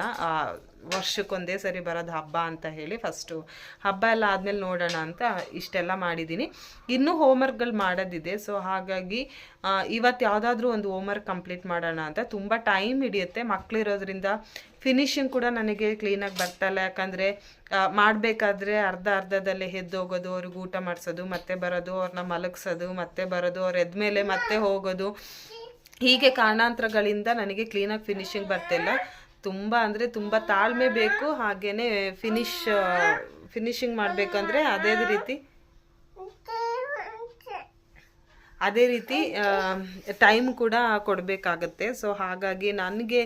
ವರ್ಷಕ್ಕೊಂದೇ ಸರಿ ಬರೋದು ಹಬ್ಬ ಅಂತ ಹೇಳಿ ಫಸ್ಟು. ಹಬ್ಬ ಎಲ್ಲ ಆದಮೇಲೆ ನೋಡೋಣ ಅಂತ ಇಷ್ಟೆಲ್ಲ ಮಾಡಿದ್ದೀನಿ. ಇನ್ನೂ ಹೋಮ್ವರ್ಕ್ಗಳು ಮಾಡೋದಿದೆ. ಸೊ, ಹಾಗಾಗಿ ಇವತ್ತು ಯಾವುದಾದ್ರೂ ಒಂದು ಹೋಮ್ವರ್ಕ್ ಕಂಪ್ಲೀಟ್ ಮಾಡೋಣ ಅಂತ ತುಂಬ ಟೈಮ್ ಹಿಡಿಯುತ್ತೆ. ಮಕ್ಕಳಿರೋದ್ರಿಂದ ಫಿನಿಶಿಂಗ್ ಕೂಡ ನನಗೆ ಕ್ಲೀನಾಗಿ ಬರ್ತಾಯಿಲ್ಲ. ಯಾಕಂದರೆ ಮಾಡಬೇಕಾದ್ರೆ ಅರ್ಧ ಅರ್ಧದಲ್ಲೇ ಎದ್ದೋಗೋದು ಅವ್ರಿಗೆ ಊಟ ಮಾಡಿಸೋದು, ಮತ್ತೆ ಬರೋದು, ಅವ್ರನ್ನ ಮಲಗಿಸೋದು, ಮತ್ತೆ ಬರೋದು, ಅವ್ರು ಎದ್ಮೇಲೆ ಮತ್ತೆ ಹೋಗೋದು. ಹೀಗೆ ಕಾರಣಾಂತರಗಳಿಂದ ನನಗೆ ಕ್ಲೀನಾಗಿ ಫಿನಿಶಿಂಗ್ ಬರ್ತಿಲ್ಲ. ತುಂಬ ಅಂದರೆ ತುಂಬ ತಾಳ್ಮೆ ಬೇಕು ಹಾಗೆಯೇ ಫಿನಿಶ್ ಫಿನಿಶಿಂಗ್ ಮಾಡಬೇಕಂದ್ರೆ ಅದೇ ರೀತಿ. ಅದೇ ರೀತಿ ಟೈಮ್ ಕೂಡ ಕೊಡಬೇಕಾಗತ್ತೆ. ಸೊ ಹಾಗಾಗಿ ನನಗೆ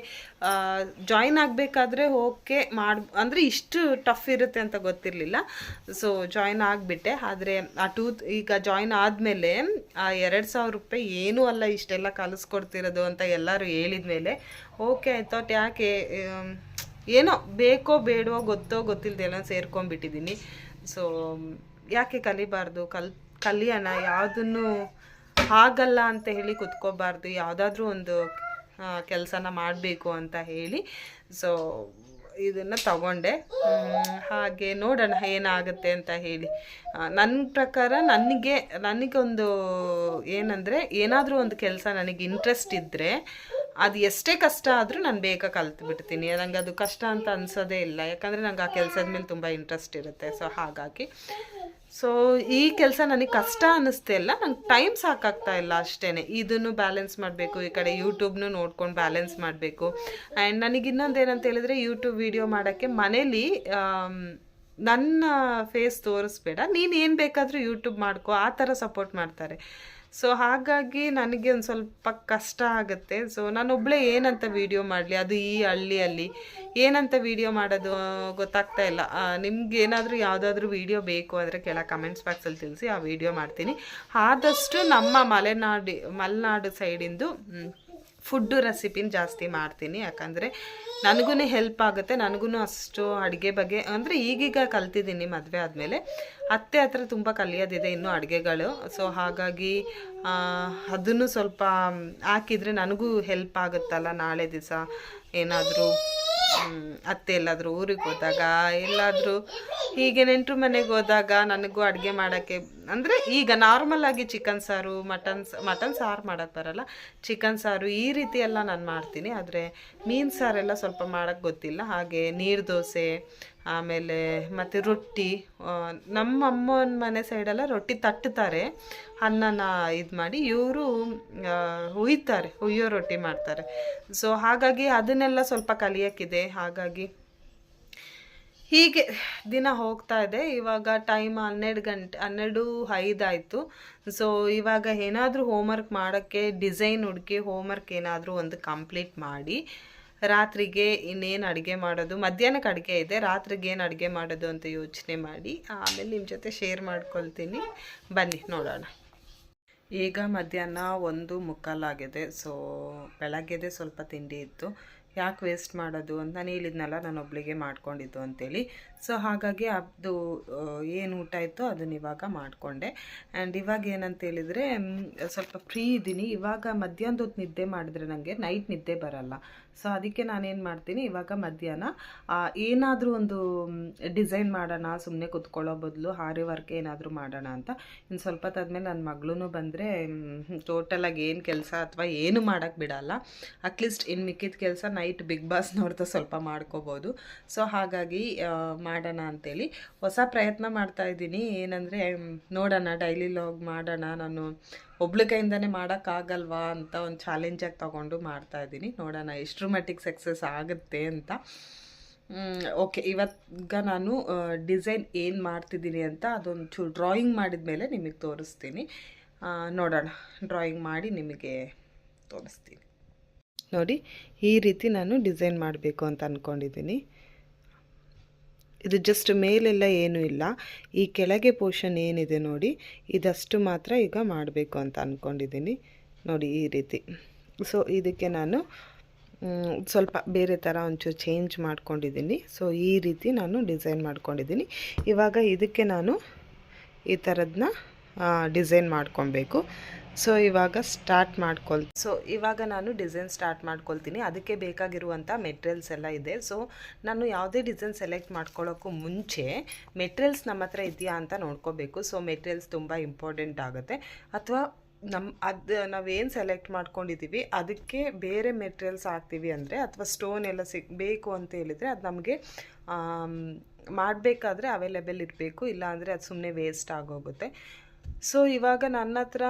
ಜಾಯಿನ್ ಆಗಬೇಕಾದ್ರೆ ಓಕೆ ಮಾಡಿ, ಅಂದರೆ ಇಷ್ಟು ಟಫ್ ಇರುತ್ತೆ ಅಂತ ಗೊತ್ತಿರಲಿಲ್ಲ. ಸೊ ಜಾಯಿನ್ ಆಗಿಬಿಟ್ಟೆ. ಆದರೆ ಆ ಟೂ ಈಗ ಜಾಯಿನ್ ಆದಮೇಲೆ, ಆ ಎರಡು ಸಾವಿರ ರೂಪಾಯಿ ಏನೂ ಅಲ್ಲ, ಇಷ್ಟೆಲ್ಲ ಕಲಿಸ್ಕೊಡ್ತಿರೋದು ಅಂತ ಎಲ್ಲರೂ ಹೇಳಿದ ಮೇಲೆ ಓಕೆ ಆಯ್ತು ಯಾಕೆ ಏನೋ ಬೇಕೋ ಬೇಡವೋ ಗೊತ್ತೋ ಗೊತ್ತಿಲ್ಲದೆ ಸೇರ್ಕೊಂಡ್ಬಿಟ್ಟಿದ್ದೀನಿ. ಸೊ ಯಾಕೆ ಕಲಿಬಾರ್ದು? ಕಲ್, ಕಲಿಯೋಣ, ಯಾವುದನ್ನು ಆಗಲ್ಲ ಅಂತ ಹೇಳಿ ಕುತ್ಕೋಬಾರ್ದು, ಯಾವುದಾದ್ರೂ ಒಂದು ಕೆಲಸನ ಮಾಡಬೇಕು ಅಂತ ಹೇಳಿ. ಸೊ ಇದನ್ನು ತಗೊಂಡೆ. ಹಾಗೆ ನೋಡೋಣ ಏನಾಗುತ್ತೆ ಅಂತ ಹೇಳಿ. ನನ್ನ ಪ್ರಕಾರ ನನಗೆ, ನನಗೊಂದು ಏನಂದರೆ, ಏನಾದರೂ ಒಂದು ಕೆಲಸ ನನಗೆ ಇಂಟ್ರೆಸ್ಟ್ ಇದ್ದರೆ ಅದು ಎಷ್ಟೇ ಕಷ್ಟ ಆದರೂ ನಾನು ಬೇಗ ಕಲ್ತು ಬಿಡ್ತೀನಿ. ನನಗೆ ಅದು ಕಷ್ಟ ಅಂತ ಅನ್ಸೋದೇ ಇಲ್ಲ. ಯಾಕಂದರೆ ನಂಗೆ ಆ ಕೆಲಸದ ಮೇಲೆ ತುಂಬ ಇಂಟ್ರೆಸ್ಟ್ ಇರುತ್ತೆ. ಸೊ ಹಾಗಾಗಿ ಸೊ ಈ ಕೆಲಸ ನನಗೆ ಕಷ್ಟ ಅನ್ನಿಸ್ತಾ ಇಲ್ಲ. ನಂಗೆ ಟೈಮ್ ಸಾಕಾಗ್ತಾ ಇಲ್ಲ ಅಷ್ಟೇ ಇದನ್ನು ಬ್ಯಾಲೆನ್ಸ್ ಮಾಡಬೇಕು, ಈ ಕಡೆ ಯೂಟ್ಯೂಬ್ನು ನೋಡ್ಕೊಂಡು ಬ್ಯಾಲೆನ್ಸ್ ಮಾಡಬೇಕು. ಆ್ಯಂಡ್ ನನಗೆ ಇನ್ನೊಂದು ಏನಂತ ಹೇಳಿದ್ರೆ ಯೂಟ್ಯೂಬ್ ವೀಡಿಯೋ ಮಾಡೋಕ್ಕೆ ಮನೇಲಿ ನನ್ನ ಫೇಸ್ ತೋರಿಸ್ಬೇಡ. ನೀನು ಏನು ಬೇಕಾದರೂ ಯೂಟ್ಯೂಬ್ ಮಾಡ್ಕೋ. ಆ ಥರ ಸಪೋರ್ಟ್ ಮಾಡ್ತಾರೆ. ಸೊ ಹಾಗಾಗಿ ನನಗೆ ಒಂದು ಸ್ವಲ್ಪ ಕಷ್ಟ ಆಗುತ್ತೆ. ಸೊ ನಾನೊಬ್ಬಳೇ ಏನಂತ ವೀಡಿಯೋ ಮಾಡಲಿ? ಅದು ಈ ಹಳ್ಳಿಯಲ್ಲಿ. ಏನಂತ ವೀಡಿಯೋ ಮಾಡೋದು ಗೊತ್ತಾಗ್ತಾ ಇಲ್ಲ. ನಿಮ್ಗೆ ಏನಾದರೂ ಯಾವುದಾದ್ರೂ ವೀಡಿಯೋ ಬೇಕು ಅಂದರೆ ಕೆಳ ಕಮೆಂಟ್ಸ್ ಬಾಕ್ಸಲ್ಲಿ ತಿಳಿಸಿ ಆ ವೀಡಿಯೋ ಮಾಡ್ತೀನಿ. ಆದಷ್ಟು ನಮ್ಮ ಮಲೆನಾಡಿ, ಮಲೆನಾಡು ಸೈಡಿಂದು ಫುಡ್ಡು ರೆಸಿಪಿನ ಜಾಸ್ತಿ ಮಾಡ್ತೀನಿ. ಯಾಕಂದರೆ ನನಗೂ ಹೆಲ್ಪ್ ಆಗುತ್ತೆ. ನನಗೂ ಅಷ್ಟು ಅಡುಗೆ ಬಗ್ಗೆ, ಅಂದರೆ ಈಗೀಗ ಕಲ್ತಿದ್ದೀನಿ ಮದುವೆ ಆದಮೇಲೆ. ಅತ್ತೆ ಹತ್ರ ತುಂಬ ಕಲಿಯೋದಿದೆ ಇನ್ನೂ ಅಡುಗೆಗಳು. ಸೊ ಹಾಗಾಗಿ ಅದನ್ನು ಸ್ವಲ್ಪ ಹಾಕಿದರೆ ನನಗೂ ಹೆಲ್ಪ್ ಆಗುತ್ತಲ್ಲ ನಾಳೆ ದಿವಸ? ಏನಾದರೂ ಅತ್ತೆ ಎಲ್ಲಾದರೂ ಊರಿಗೆ ಹೋದಾಗ ಎಲ್ಲಾದರೂ ಹೀಗೆ ನೆಂಟರು ಮನೆಗೆ ಹೋದಾಗ ನನಗೂ ಅಡುಗೆ ಮಾಡೋಕ್ಕೆ ಅಂದರೆ ಈಗ ನಾರ್ಮಲ್ ಆಗಿ ಚಿಕನ್ ಸಾರು ಮಟನ್ ಮಟನ್ ಸಾರು ಮಾಡೋಕ್ಕೆ ಬರಲ್ಲ. ಚಿಕನ್ ಸಾರು ಈ ರೀತಿ ಎಲ್ಲ ನಾನು ಮಾಡ್ತೀನಿ. ಆದರೆ ಮೀನು ಸಾರೆಲ್ಲ ಸ್ವಲ್ಪ ಮಾಡೋಕ್ಕೆ ಗೊತ್ತಿಲ್ಲ. ಹಾಗೆ ನೀರು ದೋಸೆ, ಆಮೇಲೆ ಮತ್ತು ರೊಟ್ಟಿ ನಮ್ಮ ಅಮ್ಮನ ಮನೆ ಸೈಡೆಲ್ಲ ರೊಟ್ಟಿ ತಟ್ಟುತ್ತಾರೆ ಅನ್ನನ ಇದು ಮಾಡಿ ಇವರು ಹುಯ್ತಾರೆ, ಹುಯ್ಯೋ ರೊಟ್ಟಿ ಮಾಡ್ತಾರೆ. ಸೊ ಹಾಗಾಗಿ ಅದನ್ನೆಲ್ಲ ಸ್ವಲ್ಪ ಕಲಿಯೋಕ್ಕಿದೆ. ಹಾಗಾಗಿ ಹೀಗೆ ದಿನ ಹೋಗ್ತಾ ಇದೆ. ಇವಾಗ ಟೈಮ್ ಹನ್ನೆರಡು ಗಂಟೆ, ಹನ್ನೆರಡು ಐದಾಯಿತು ಸೊ ಇವಾಗ ಏನಾದರೂ ಹೋಮ್ವರ್ಕ್ ಮಾಡೋಕ್ಕೆ ಡಿಸೈನ್ ಹುಡುಕಿ ಹೋಮ್ವರ್ಕ್ ಏನಾದರೂ ಒಂದು ಕಂಪ್ಲೀಟ್ ಮಾಡಿ, ರಾತ್ರಿಗೆ ಇನ್ನೇನು ಅಡುಗೆ ಮಾಡೋದು? ಮಧ್ಯಾಹ್ನಕ್ಕೆ ಅಡುಗೆ ಇದೆ, ರಾತ್ರಿಗೆ ಏನು ಅಡುಗೆ ಮಾಡೋದು ಅಂತ ಯೋಚನೆ ಮಾಡಿ, ಆಮೇಲೆ ನಿಮ್ಮ ಜೊತೆ ಶೇರ್ ಮಾಡ್ಕೊಳ್ತೀನಿ. ಬನ್ನಿ, ನೋಡೋಣ. ಈಗ ಮಧ್ಯಾಹ್ನ ಒಂದು ಮುಕ್ಕಾಲಾಗಿದೆ. ಸೊ ಬೆಳಗ್ಗೆದೆ ಸ್ವಲ್ಪ ತಿಂಡಿ ಇತ್ತು. ಯಾಕೆ ವೇಸ್ಟ್ ಮಾಡೋದು ಅಂತ ನಾನು ಹೇಳಿದ್ನಲ್ಲ, ನಾನು ಒಬ್ಬಳಿಗೆ ಮಾಡ್ಕೊಂಡಿದ್ದು ಅಂತೇಳಿ. ಸೊ ಹಾಗಾಗಿ ಅದು ಏನು ಊಟ ಇತ್ತು ಅದನ್ನ ಇವಾಗ ಮಾಡಿಕೊಂಡೆ. ಆ್ಯಂಡ್ ಇವಾಗ ಏನಂತ ಹೇಳಿದರೆ ಸ್ವಲ್ಪ ಫ್ರೀ ಇದ್ದೀನಿ ಇವಾಗ ಮಧ್ಯಾಹ್ನದ ಹೊತ್ತು ನಿದ್ದೆ ಮಾಡಿದ್ರೆ ನನಗೆ ನೈಟ್ ನಿದ್ದೆ ಬರಲ್ಲ. ಸೊ ಅದಕ್ಕೆ ನಾನೇನು ಮಾಡ್ತೀನಿ, ಇವಾಗ ಮಧ್ಯಾಹ್ನ ಏನಾದರೂ ಒಂದು ಡಿಸೈನ್ ಮಾಡೋಣ ಸುಮ್ಮನೆ ಕುತ್ಕೊಳ್ಳೋ ಬದಲು, ಹಾರಿ ವರ್ಕ್ ಏನಾದರೂ ಮಾಡೋಣ ಅಂತ. ಇನ್ನು ಸ್ವಲ್ಪ ಹೊತ್ತಾದ್ಮೇಲೆ ನನ್ನ ಮಗಳೂ ಬಂದರೆ ಟೋಟಲಾಗಿ ಏನು ಕೆಲಸ ಅಥವಾ ಏನು ಮಾಡೋಕ್ಕೆ ಬಿಡಲ್ಲ. ಅಟ್ಲೀಸ್ಟ್ ಇನ್ನು ಮಿಕ್ಕಿದ ಕೆಲಸ ನೈಟ್ ಬಿಗ್ ಬಾಸ್ ನೋಡ್ತಾ ಸ್ವಲ್ಪ ಮಾಡ್ಕೋಬೋದು. ಸೊ ಹಾಗಾಗಿ ಮಾಡೋಣ ಅಂತೇಳಿ. ಹೊಸ ಪ್ರಯತ್ನ ಮಾಡ್ತಾ ಇದ್ದೀನಿ. ಏನಂದರೆ ನೋಡೋಣ ಡೈಲಿ ಲಾಗ್ ಮಾಡೋಣ. ನಾನು ಒಬ್ಳ ಕೈಯಿಂದನೇ ಮಾಡೋಕ್ಕಾಗಲ್ವಾ ಅಂತ ಒಂದು ಚಾಲೆಂಜಾಗಿ ತೊಗೊಂಡು ಮಾಡ್ತಾ ಇದ್ದೀನಿ. ನೋಡೋಣ ಎಷ್ಟು ಮಟ್ಟಿಗೆ ಸಕ್ಸಸ್ ಆಗುತ್ತೆ ಅಂತ. ಓಕೆ ಇವತ್ಗ ನಾನು ಡಿಸೈನ್ ಏನು ಮಾಡ್ತಿದ್ದೀನಿ ಅಂತ ಅದೊಂದು ಚೂ ಡ್ರಾಯಿಂಗ್ ಮಾಡಿದ ಮೇಲೆ ನಿಮಗೆ ತೋರಿಸ್ತೀನಿ. ನೋಡೋಣ. ಡ್ರಾಯಿಂಗ್ ಮಾಡಿ ನಿಮಗೆ ತೋರಿಸ್ತೀನಿ. ನೋಡಿ, ಈ ರೀತಿ ನಾನು ಡಿಸೈನ್ ಮಾಡಬೇಕು ಅಂತ ಅಂದ್ಕೊಂಡಿದ್ದೀನಿ ಇದು ಜಸ್ಟ್ ಮೇಲೆಲ್ಲ ಏನೂ ಇಲ್ಲ. ಈ ಕೆಳಗೆ ಪೋರ್ಷನ್ ಏನಿದೆ ನೋಡಿ, ಇದಷ್ಟು ಮಾತ್ರ ಈಗ ಮಾಡಬೇಕು ಅಂತ ಅಂದ್ಕೊಂಡಿದ್ದೀನಿ ನೋಡಿ ಈ ರೀತಿ. ಸೊ ಇದಕ್ಕೆ ನಾನು ಸ್ವಲ್ಪ ಬೇರೆ ಥರ ಒಂಚೂರು ಚೇಂಜ್ ಮಾಡ್ಕೊಂಡಿದ್ದೀನಿ. ಸೊ ಈ ರೀತಿ ನಾನು ಡಿಸೈನ್ ಮಾಡ್ಕೊಂಡಿದ್ದೀನಿ. ಇವಾಗ ಇದಕ್ಕೆ ನಾನು ಈ ಥರದನ್ನ ಡಿಸೈನ್ ಮಾಡ್ಕೊಬೇಕು. ಸೊ ಇವಾಗ ಸ್ಟಾರ್ಟ್ ಮಾಡ್ಕೊಳ್ ಸೊ ಇವಾಗ ನಾನು ಡಿಸೈನ್ ಸ್ಟಾರ್ಟ್ ಮಾಡ್ಕೊಳ್ತೀನಿ. ಅದಕ್ಕೆ ಬೇಕಾಗಿರುವಂಥ ಮೆಟೀರಿಯಲ್ಸ್ ಎಲ್ಲ ಇದೆ. ಸೊ ನಾನು ಯಾವುದೇ ಡಿಸೈನ್ ಸೆಲೆಕ್ಟ್ ಮಾಡ್ಕೊಳ್ಳೋಕ್ಕೂ ಮುಂಚೆ ಮೆಟೀರಿಯಲ್ಸ್ ನಮ್ಮ ಹತ್ರ ಇದೆಯಾ ಅಂತ ನೋಡ್ಕೋಬೇಕು. ಸೊ ಮೆಟೀರಿಯಲ್ಸ್ ತುಂಬ ಇಂಪಾರ್ಟೆಂಟ್ ಆಗುತ್ತೆ. ಅಥವಾ ನಮ್ಮ ಅದು ನಾವೇನು ಸೆಲೆಕ್ಟ್ ಮಾಡ್ಕೊಂಡಿದ್ದೀವಿ ಅದಕ್ಕೆ ಬೇರೆ ಮೆಟೀರಿಯಲ್ಸ್ ಹಾಕ್ತೀವಿ ಅಂದರೆ, ಅಥವಾ ಸ್ಟೋನ್ ಎಲ್ಲ ಸಿಗ್, ಬೇಕು ಅಂತ ಹೇಳಿದರೆ ಅದು ನಮಗೆ ಮಾಡಬೇಕಾದ್ರೆ ಅವೈಲೇಬಲ್ ಇರಬೇಕು. ಇಲ್ಲಾಂದರೆ ಅದು ಸುಮ್ಮನೆ ವೇಸ್ಟ್ ಆಗೋಗುತ್ತೆ. ಸೊ ಇವಾಗ ನನ್ನ ಹತ್ರ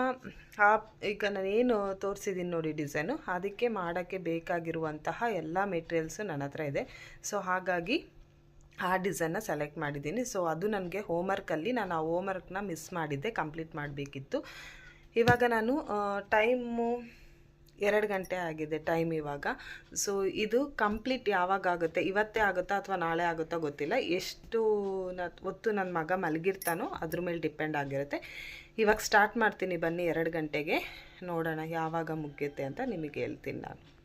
ಆ ಈಗ ನಾನೇನು ತೋರಿಸಿದ್ದೀನಿ ನೋಡಿ ಡಿಸೈನು ಅದಕ್ಕೆ ಮಾಡೋಕ್ಕೆ ಬೇಕಾಗಿರುವಂತಹ ಎಲ್ಲ ಮೆಟೀರಿಯಲ್ಸು ನನ್ನ ಹತ್ರ ಇದೆ. ಸೊ ಹಾಗಾಗಿ ಆ ಡಿಸೈನ್ನ ಸೆಲೆಕ್ಟ್ ಮಾಡಿದ್ದೀನಿ ಸೊ ಅದು ನನಗೆ ಹೋಮ್ವರ್ಕಲ್ಲಿ ನಾನು ಆ ಹೋಮ್ವರ್ಕ್ನ ಮಿಸ್ ಮಾಡಿದ್ದೆ ಕಂಪ್ಲೀಟ್ ಮಾಡಬೇಕಿತ್ತು. ಇವಾಗ ನಾನು ಟೈಮು ಎರಡು ಗಂಟೆ ಆಗಿದೆ ಟೈಮ್ ಇವಾಗ. ಸೊ ಇದು ಕಂಪ್ಲೀಟ್ ಯಾವಾಗ ಆಗುತ್ತೆ? ಇವತ್ತೇ ಆಗುತ್ತಾ ಅಥವಾ ನಾಳೆ ಆಗುತ್ತಾ ಗೊತ್ತಿಲ್ಲ. ಎಷ್ಟು ಹೊತ್ತು ನನ್ನ ಮಗ ಮಲಗಿರ್ತಾನೋ ಅದ್ರ ಮೇಲೆ ಡಿಪೆಂಡ್ ಆಗಿರುತ್ತೆ. ಇವಾಗ ಸ್ಟಾರ್ಟ್ ಮಾಡ್ತೀನಿ ಬನ್ನಿ ಎರಡು ಗಂಟೆಗೆ. ನೋಡೋಣ ಯಾವಾಗ ಮುಗಿಯುತ್ತೆ ಅಂತ ನಿಮಗೆ ಹೇಳ್ತೀನಿ ನಾನು.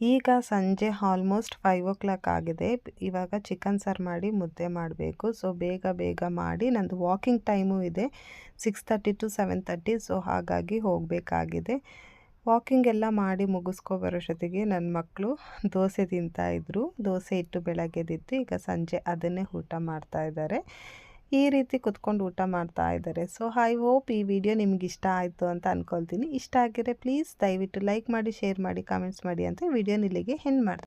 ಈಗ ಸಂಜೆ ಆಲ್ಮೋಸ್ಟ್ ಫೈವ್ ಓ ಕ್ಲಾಕ್ ಆಗಿದೆ. ಇವಾಗ ಚಿಕನ್ ಸಾರು ಮಾಡಿ ಮುದ್ದೆ ಮಾಡಬೇಕು. ಸೊ ಬೇಗ ಬೇಗ ಮಾಡಿ. ನಂದು ವಾಕಿಂಗ್ ಟೈಮು ಇದೆ. Six thirty to seven thirty so ಹಾಗಾಗಿ ಹೋಗಬೇಕಾಗಿದೆ. ವಾಕಿಂಗ್ ಎಲ್ಲ ಮಾಡಿ ಮುಗಿಸ್ಕೊ ಜೊತೆಗೆ ನನ್ನ ಮಕ್ಕಳು ದೋಸೆ ತಿಂತಾಯಿದ್ರು ದೋಸೆ ಇಟ್ಟು ಬೆಳಗ್ಗೆದಿತ್ತು ಈಗ ಸಂಜೆ ಅದನ್ನೇ ಊಟ ಮಾಡ್ತಾ ಇದ್ದಾರೆ. ಈ ರೀತಿ ಕುತ್ಕೊಂಡು ಊಟ ಮಾಡ್ತಾ ಇದ್ದಾರೆ. ಸೊ ಐ ಹೋಪ್ ಈ ವಿಡಿಯೋ ನಿಮ್ಗೆ ಇಷ್ಟ ಆಯಿತು ಅಂತ ಅನ್ಕೊಳ್ತೀನಿ. ಇಷ್ಟ ಆಗಿದ್ರೆ ಪ್ಲೀಸ್ ದಯವಿಟ್ಟು ಲೈಕ್ ಮಾಡಿ ಶೇರ್ ಮಾಡಿ ಕಾಮೆಂಟ್ಸ್ ಮಾಡಿ ಅಂತ ವಿಡಿಯೋನ ಇಲ್ಲಿಗೆ ಹೆಣ್ಣು ಮಾಡ್ತೀನಿ.